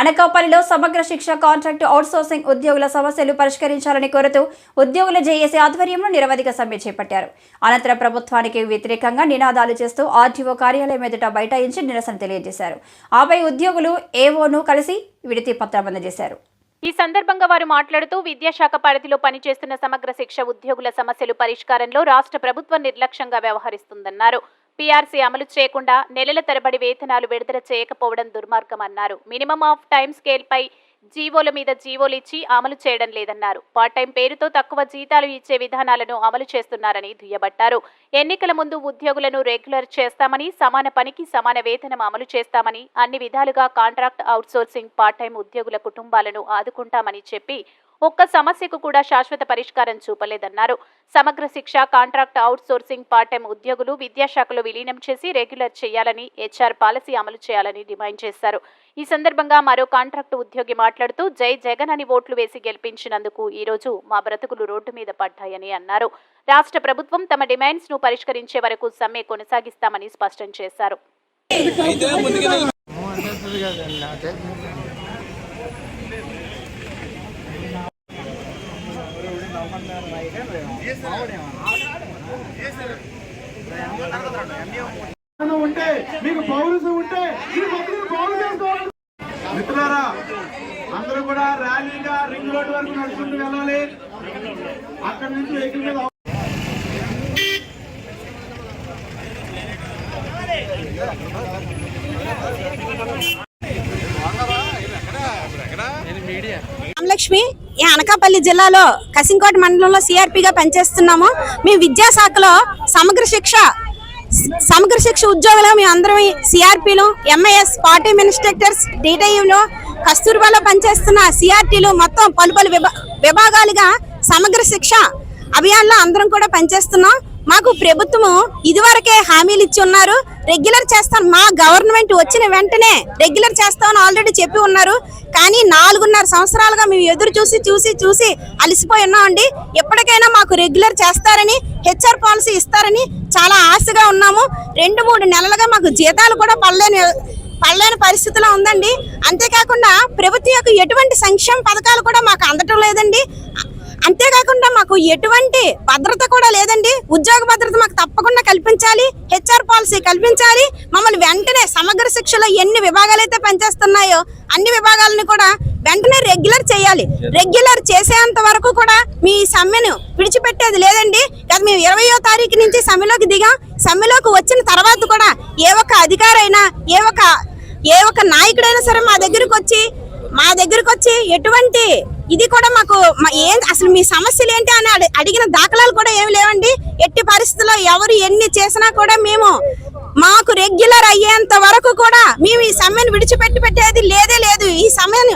అనకాపల్లిలో సమగ్ర శిక్ష కాంట్రాక్ట్ అవుట్సోర్సింగ్ ఉద్యోగుల సమస్యలు పరిష్కరించాలని కోరుతూ ఉద్యోగుల జేఏసీ ఆధ్వర్యంలో నిరవధిక సమ్మె చేపట్టారు. అనంతరం ప్రభుత్వానికి వ్యతిరేకంగా నినాదాలు చేస్తూ ఆర్టీఓ కార్యాలయం ఎదుట బైఠాయించి నిరసన తెలియజేశారు. ఆపై ఉద్యోగులు ఏఓను కలిసి విడతి పత్రం అందజేశారు. ఈ సందర్భంగా వారు మాట్లాడుతూ విద్యాశాఖ పరిధిలో పనిచేస్తున్న సమగ్ర శిక్ష ఉద్యోగుల సమస్యలు పరిష్కారంలో రాష్ట్ర ప్రభుత్వం నిర్లక్ష్యంగా వ్యవహరిస్తుందన్నారు. పీఆర్సీ అమలు చేయకుండా నెలల తరబడి వేతనాలు విడుదల చేయకపోవడం దుర్మార్గమన్నారు. మినిమం ఆఫ్ టైం స్కేల్పై జీవోల మీద జీవోలు ఇచ్చి అమలు చేయడం లేదన్నారు. పార్ట్ టైం పేరుతో తక్కువ జీతాలు ఇచ్చే విధానాలను అమలు చేస్తున్నారని దుయ్యబట్టారు. ఎన్నికల ముందు ఉద్యోగులను రెగ్యులర్ చేస్తామని సమాన పనికి సమాన వేతనం అమలు చేస్తామని అన్ని విధాలుగా కాంట్రాక్ట్ అవుట్సోర్సింగ్ పార్ట్ టైం ఉద్యోగుల కుటుంబాలను ఆదుకుంటామని చెప్పి ఒక్క సమస్యకు కూడా శాశ్వత పరిష్కారం చూపలేదన్నారు. సమగ్ర శిక్ష కాంట్రాక్ట్ అవుట్సోర్సింగ్ పార్ట్ టైం ఉద్యోగులు విద్యాశాఖలో విలీనం చేసి రెగ్యులర్ చేయాలని హెచ్ఆర్ పాలసీ అమలు చేయాలని డిమాండ్ చేశారు. ఈ సందర్భంగా మరో కాంట్రాక్టు ఉద్యోగి మాట్లాడుతూ జై జగన్ అని ఓట్లు వేసి గెలిపించినందుకు ఈ రోజు మా బ్రతుకులు రోడ్డు మీద పడ్డాయని అన్నారు. రాష్ట్ర ప్రభుత్వం తమ డిమాండ్స్ను పరిష్కరించే వరకు సమ్మె కొనసాగిస్తామని స్పష్టం చేశారు. ఉంటే మీకు పౌరుషం ఉంటే మిత్రులారా అందరూ కూడా ర్యాలీగా రింగ్ రోడ్ వరకు నడుచుకుంటూ వెళ్ళాలి. అక్కడి నుంచి వెహికల్ మీద రామలక్ష్మి ఈ అనకాపల్లి జిల్లాలో కసింకోట మండలంలో సిఆర్పిగా పనిచేస్తున్నాము. మేము విద్యాశాఖలో సమగ్ర శిక్ష సమగ్ర శిక్ష ఉద్యోగులు మేము అందరం సిఆర్పిలు ఎంఐఎస్ పార్టీ మినిస్ట్రక్టర్స్ డీటైలో కస్తూర్బాలో పనిచేస్తున్న సిఆర్టీలు మొత్తం పలు పలు విభా- విభాగాలుగా సమగ్ర శిక్ష అభియాన్లో అందరం కూడా పనిచేస్తున్నాం. మాకు ప్రభుత్వము ఇదివరకే హామీలు ఇచ్చి ఉన్నారు. రెగ్యులర్ చేస్తాను మా గవర్నమెంట్ వచ్చిన వెంటనే రెగ్యులర్ చేస్తామని ఆల్రెడీ చెప్పి ఉన్నారు. కానీ నాలుగున్నర సంవత్సరాలుగా మేము ఎదురు చూసి చూసి చూసి అలసిపోయి ఉన్నామండి. ఎప్పటికైనా మాకు రెగ్యులర్ చేస్తారని హెచ్ఆర్ పాలసీ ఇస్తారని చాలా ఆశగా ఉన్నాము. రెండు మూడు నెలలుగా మాకు జీతాలు కూడా పడలేని పడలేని పరిస్థితిలో ఉందండి. అంతేకాకుండా ప్రభుత్వం యొక్క ఎటువంటి సంక్షేమ పథకాలు కూడా మాకు అందటం లేదండి. మాకు ఎటువంటి భద్రత కూడా లేదండి. ఉద్యోగ భద్రత మాకు తప్పకుండా కల్పించాలి. హెచ్ఆర్ పాలసీ కల్పించాలి. మమ్మల్ని వెంటనే సమగ్ర శిక్షలో ఎన్ని విభాగాలు అయితే పనిచేస్తున్నాయో అన్ని విభాగాలను కూడా వెంటనే రెగ్యులర్ చేయాలి. రెగ్యులర్ చేసేంత వరకు కూడా మీ సమ్మెను విడిచిపెట్టేది లేదండి. గత మేము ఇరవయో తారీఖు నుంచి సమ్మెలోకి దిగాం. సమ్మెలోకి వచ్చిన తర్వాత కూడా ఏ ఒక్క అధికారైనా ఏ ఒక్క ఏ ఒక్క నాయకుడైనా సరే మా దగ్గరకు వచ్చి మా దగ్గరకు వచ్చి ఎటువంటి ఇది కూడా మాకు ఏం అసలు మీ సమస్యలు ఏంటి అని అడిగిన దాఖలాలు కూడా ఏమి లేవండి. ఎట్టి పరిస్థితుల్లో ఎవరు ఎన్ని చేసినా కూడా మేము మాకు రెగ్యులర్ అయ్యేంత వరకు కూడా మేము ఈ సమ్మెను విడిచిపెట్టి పెట్టేది లేదే లేదు. ఈ సమ్మెను